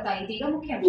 ಬರ್ತಾ ಇದೀಗ ಮುಖ್ಯಾಂಶ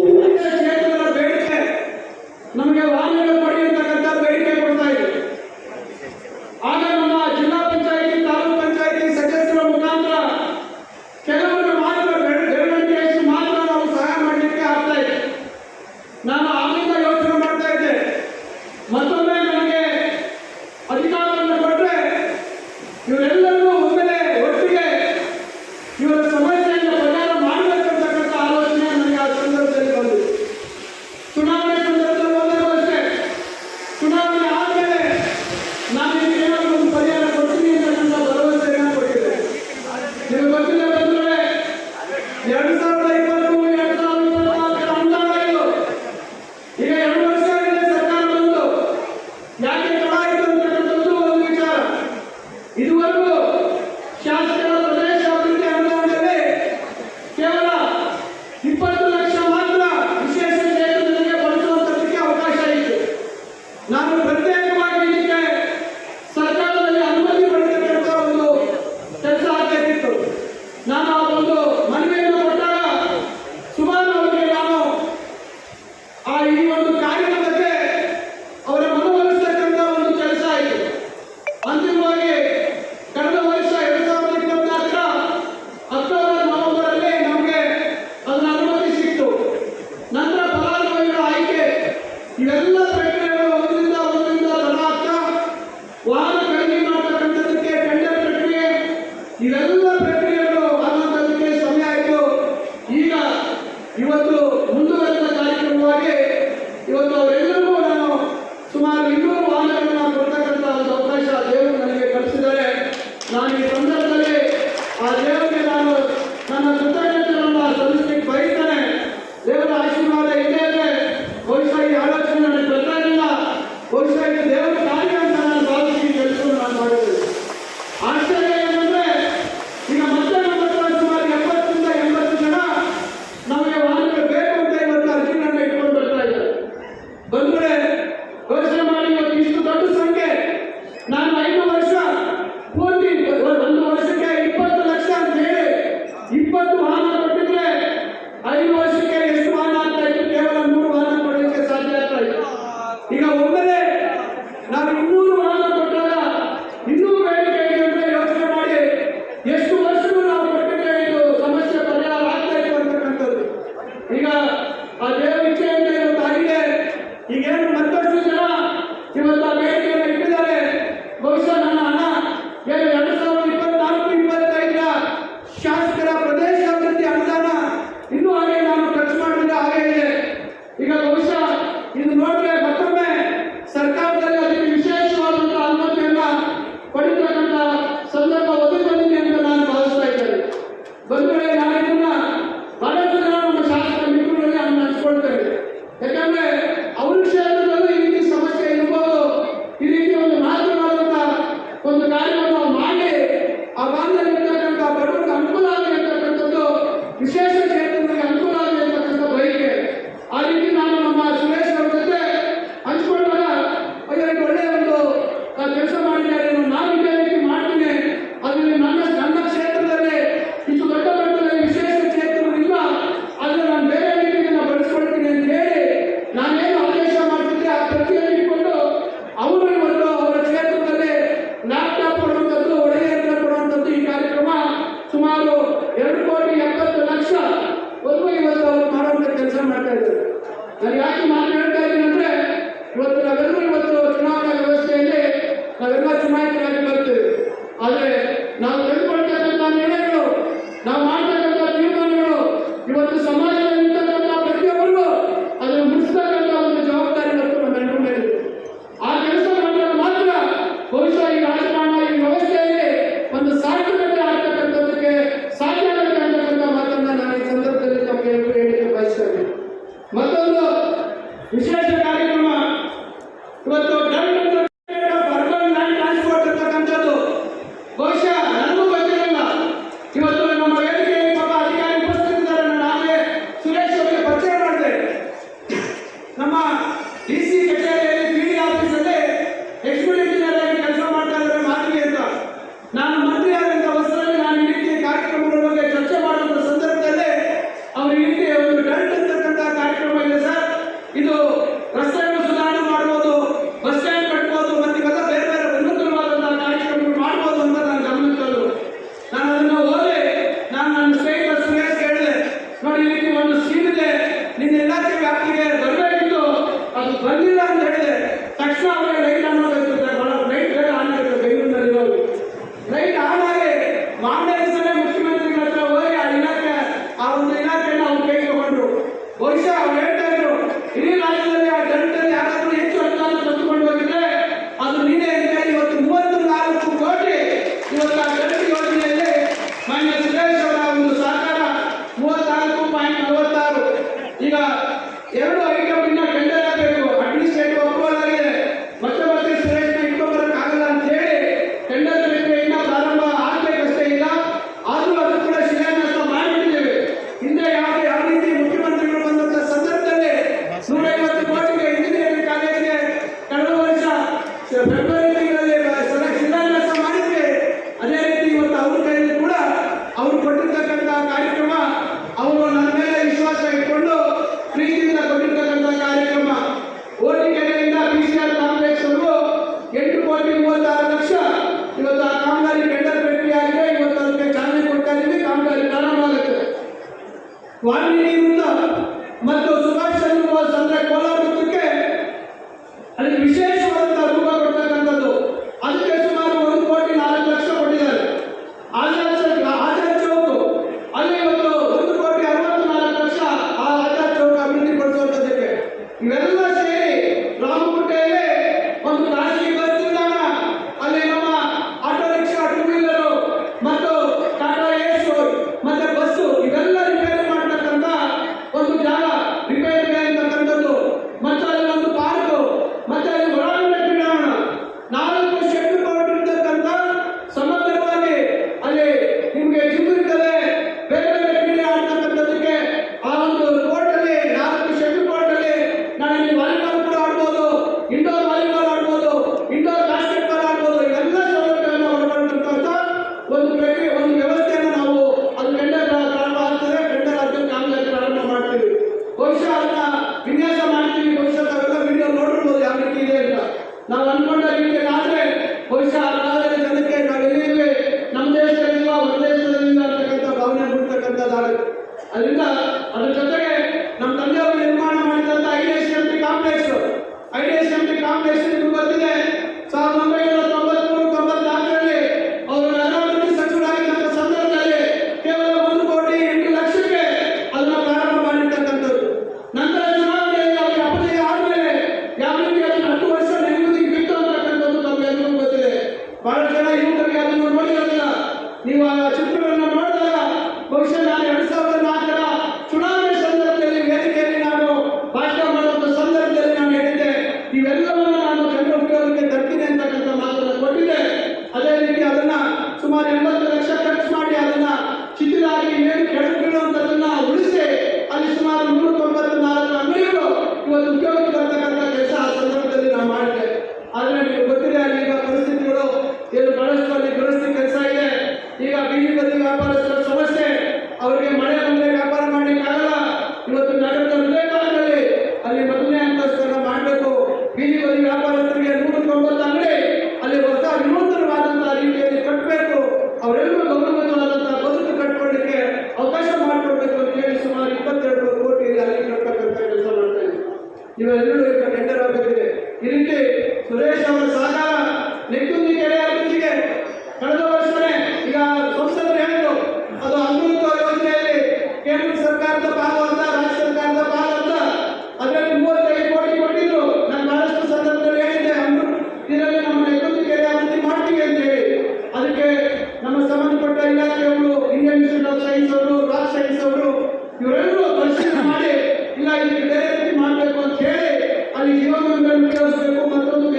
ಮತ್ತೊಂದು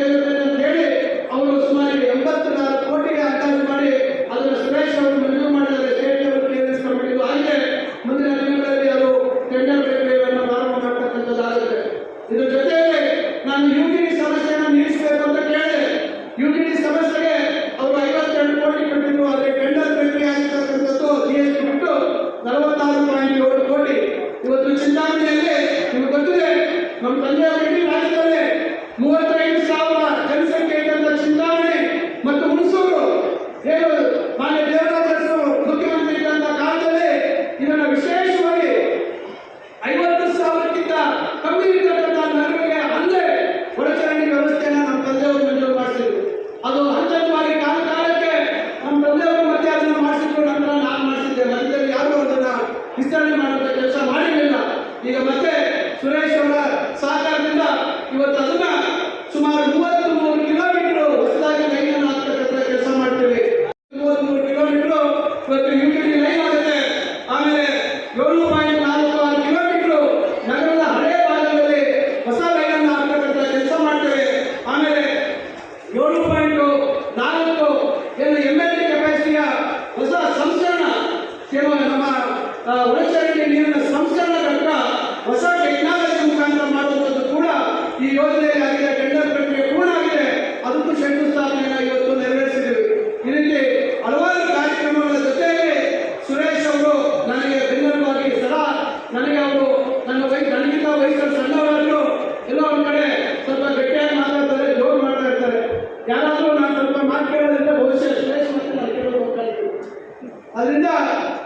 ಅವರು ಸುಮಾರು ಎಂಬತ್ತು ನಾಲ್ಕು ಕೋಟಿಗೆ ಅಂದಾಜು ಮಾಡಿ ಅದರ ಸುರೇಶ್ ಅವರು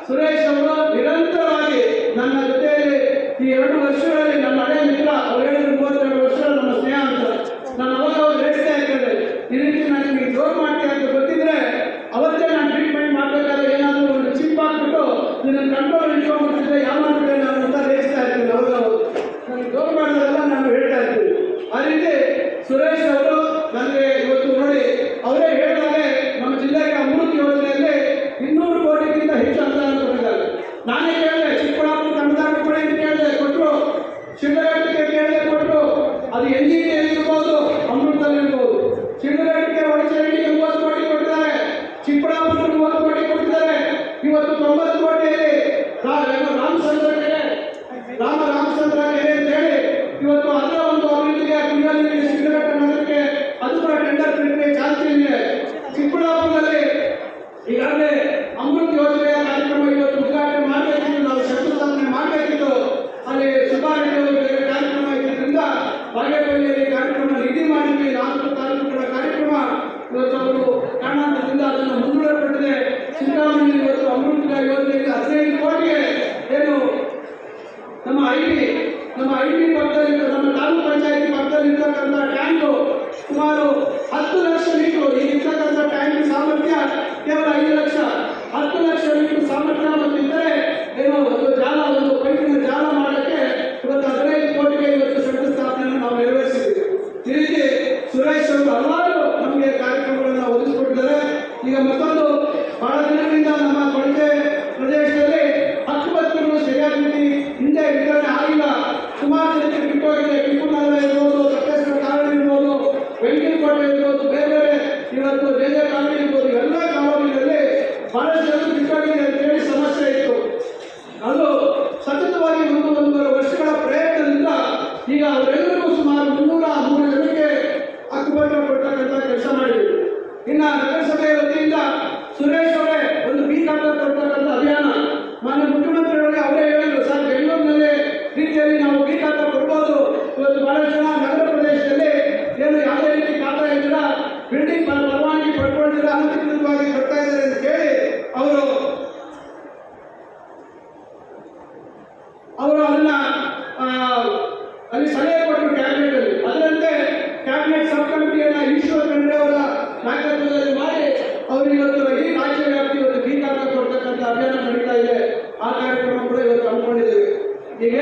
ಸುರೇಶ್ ಅವರು ನಿರಂತರವಾಗಿ ನನ್ನ ಜೊತೆಯಲ್ಲಿ ಈ ಎರಡು ವರ್ಷಗಳಲ್ಲಿ ನಮ್ಮ ಹಳೆಯ ಮಿತ್ರ, ಅವ್ರು ಹೇಳಿದ್ರು ಮೂವತ್ತೆರಡು ವರ್ಷ ನಮ್ಮ ಸ್ನೇಹ ಅಂತ ನಾನು ಅವಾಗ ಅವ್ರು ಹೇಳ್ತಾ ಇದ್ದೇನೆ ಈ ರೀತಿ ನಾನು ನಿಮಗೆ ಜೋರ್ ಮಾಡ್ತೀನಿ ಅಂತ ಗೊತ್ತಿದ್ರೆ, ಅವತ್ತೇ ನಾನು ಟ್ರೀಟ್ಮೆಂಟ್ ಮಾಡಬೇಕಾದ್ರೆ ಏನಾದರೂ ಒಂದು ಚಿಪ್ ಹಾಕ್ಬಿಟ್ಟು ನಿನ್ನ ಕಂಟ್ರೋಲ್ ಇಟ್ಕೊಂಡ್ಬಿಟ್ಟಿದ್ರೆ ಯಾವ ನಾನು ಅಂತ ಹೇಳ್ತಾ ಇದ್ದೀನಿ ಅವ್ರು ನನಗೆ ಜೋರ್ ಮಾಡಿದ್ರೆ Hallelujah. ನಮ್ಮ ಐ ಟಿ ನಮ್ಮ ಐ ಟಿ ಪಕ್ಕದಲ್ಲಿ ನಮ್ಮ ತಾಲೂಕು ಪಂಚಾಯಿತಿ ಪಕ್ಕದಲ್ಲಿ ಇರ್ತಕ್ಕಂಥ ಟ್ಯಾಂಕು ಸುಮಾರು ಹತ್ತು ಲಕ್ಷ ಲೀಟರ್ ಇರ್ತಕ್ಕಂಥ ಟ್ಯಾಂಕ್ ಸಾಮರ್ಥ್ಯ ಕೇವಲ ಐದು ಲಕ್ಷ. ಹತ್ತು ಲಕ್ಷ ಲೀಟರ್ ಸಾಮರ್ಥ್ಯ ಬಂದಿದ್ದರೆ ಏನು ಒಂದು ಜಾಲ, ಒಂದು ಪೈಪಿನ ಜಾಲ ಮಾಡೋಕ್ಕೆ ಇವತ್ತು ಹದಿನೈದು ಕೋಟಿಗೆ ಇವತ್ತು ಶಂಕುಸ್ಥಾಪನೆಯನ್ನು ನಾವು ನೆರವೇರಿಸಿದ್ದೀವಿ. ಈ ರೀತಿ ಸುರೇಶ್ ಅವರು ಹಲವಾರು ನಮಗೆ ಕಾರ್ಯಕ್ರಮಗಳನ್ನು ಒದಗಿಸಿಕೊಟ್ಟಿದ್ದಾರೆ. ಈಗ ಮತ್ತೊಂದು இந்த இருக்கிற ಅವರ ನಾಯಕತ್ವದಲ್ಲಿ ಮಾಡಿ ಅವರು ಇವತ್ತು ಈ ರಾಜ್ಯ ವ್ಯಾಪ್ತಿ ಒಂದು ಗೀತಾಂತ ಕೊಡ್ತಕ್ಕಂಥ ಅಭಿಯಾನ ನಡೀತಾ ಇದೆ. ಆ ಕಾರ್ಯಕ್ರಮ ಕೂಡ ಇವತ್ತು ಹಮ್ಮಿಕೊಂಡಿದ್ದೀವಿ. ಈಗ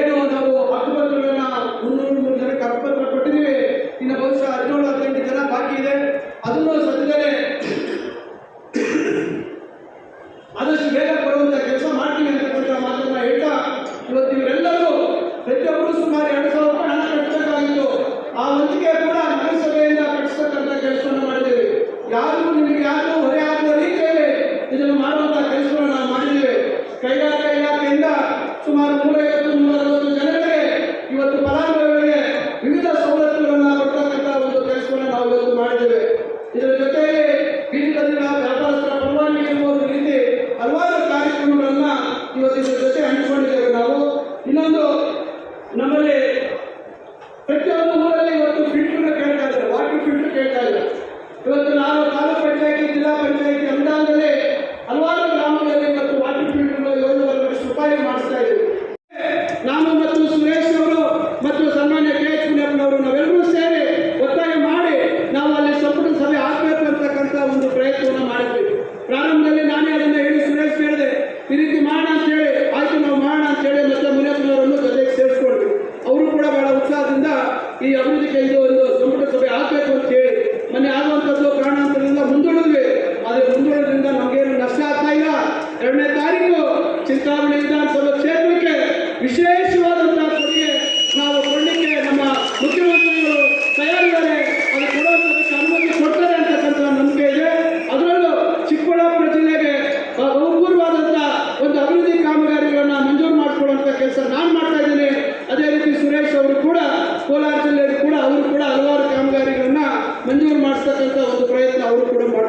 ಒಂದು ಪ್ರಯತ್ನ கூட